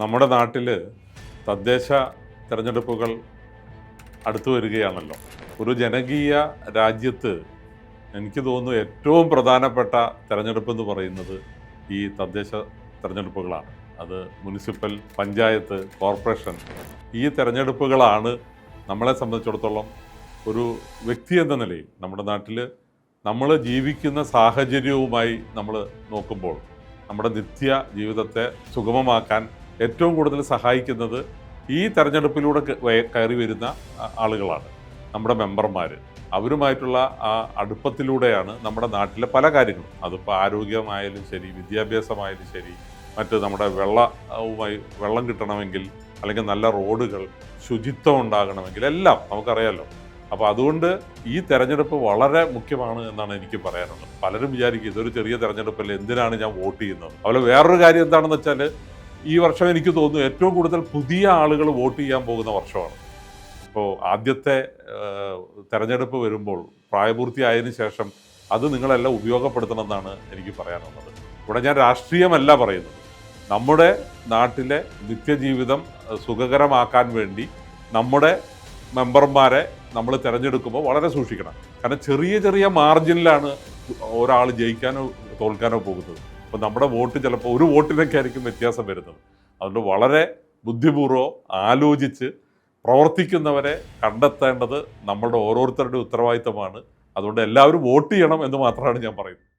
നമ്മുടെ നാട്ടിൽ തദ്ദേശ തിരഞ്ഞെടുപ്പുകൾ അടുത്തു വരികയാണല്ലോ. ഒരു ജനകീയ രാജ്യത്ത് എനിക്ക് തോന്നുന്നു ഏറ്റവും പ്രധാനപ്പെട്ട തിരഞ്ഞെടുപ്പ് എന്ന് പറയുന്നത് ഈ തദ്ദേശ തിരഞ്ഞെടുപ്പുകളാണ്. അത് മുനിസിപ്പൽ പഞ്ചായത്ത് കോർപ്പറേഷൻ ഈ തിരഞ്ഞെടുപ്പുകളാണ് നമ്മളെ സംബന്ധിച്ചിടത്തോളം ഒരു വ്യക്തി എന്ന നിലയിൽ നമ്മുടെ നാട്ടിൽ നമ്മൾ ജീവിക്കുന്ന സാഹചര്യവുമായി നമ്മൾ നോക്കുമ്പോൾ നമ്മുടെ നിത്യ ജീവിതത്തെ സുഗമമാക്കാൻ ഏറ്റവും കൂടുതൽ സഹായിക്കുന്നത് ഈ തെരഞ്ഞെടുപ്പിലൂടെ കയറി വരുന്ന ആളുകളാണ്. നമ്മുടെ മെമ്പർമാർ അവരുമായിട്ടുള്ള ആ അടുപ്പത്തിലൂടെയാണ് നമ്മുടെ നാട്ടിലെ പല കാര്യങ്ങളും. അതിപ്പോൾ ആരോഗ്യമായാലും ശരി വിദ്യാഭ്യാസമായാലും ശരി മറ്റ് നമ്മുടെ വെള്ളവുമായി വെള്ളം കിട്ടണമെങ്കിൽ അല്ലെങ്കിൽ നല്ല റോഡുകൾ ശുചിത്വം ഉണ്ടാകണമെങ്കിൽ എല്ലാം നമുക്കറിയാലോ. അപ്പോൾ അതുകൊണ്ട് ഈ തെരഞ്ഞെടുപ്പ് വളരെ മുഖ്യമാണ് എന്നാണ് എനിക്ക് പറയാനുള്ളത്. പലരും വിചാരിക്കും ഇതൊരു ചെറിയ തെരഞ്ഞെടുപ്പല്ലേ എന്തിനാണ് ഞാൻ വോട്ട് ചെയ്യുന്നത്? അതുപോലെ വേറൊരു കാര്യം എന്താണെന്ന് വെച്ചാൽ ഈ വർഷം എനിക്ക് തോന്നുന്നു ഏറ്റവും കൂടുതൽ പുതിയ ആളുകൾ വോട്ട് ചെയ്യാൻ പോകുന്ന വർഷമാണ്. ഇപ്പോൾ ആദ്യത്തെ തെരഞ്ഞെടുപ്പ് വരുമ്പോൾ പ്രായപൂർത്തിയായതിനു ശേഷം അത് നിങ്ങളെല്ലാം ഉപയോഗപ്പെടുത്തണമെന്നാണ് എനിക്ക് പറയാനുള്ളത്. ഇവിടെ ഞാൻ രാഷ്ട്രീയമല്ല പറയുന്നത്. നമ്മുടെ നാട്ടിലെ നിത്യജീവിതം സുഖകരമാക്കാൻ വേണ്ടി നമ്മുടെ മെമ്പർമാരെ നമ്മൾ തിരഞ്ഞെടുക്കുമ്പോൾ വളരെ സൂക്ഷിക്കണം. കാരണം ചെറിയ ചെറിയ മാർജിനിലാണ് ഒരാൾ ജയിക്കാനോ തോൽക്കാനോ പോകുന്നത്. അപ്പോൾ നമ്മുടെ വോട്ട് ചിലപ്പോൾ ഒരു വോട്ടിനൊക്കെ ആയിരിക്കും വ്യത്യാസം വരുന്നത്. അതുകൊണ്ട് വളരെ ബുദ്ധിപൂർവം ആലോചിച്ച് പ്രവർത്തിക്കുന്നവരെ കണ്ടെത്തേണ്ടത് നമ്മളുടെ ഓരോരുത്തരുടെ ഉത്തരവാദിത്തമാണ്. അതുകൊണ്ട് എല്ലാവരും വോട്ട് ചെയ്യണം എന്ന് മാത്രമാണ് ഞാൻ പറയുന്നത്.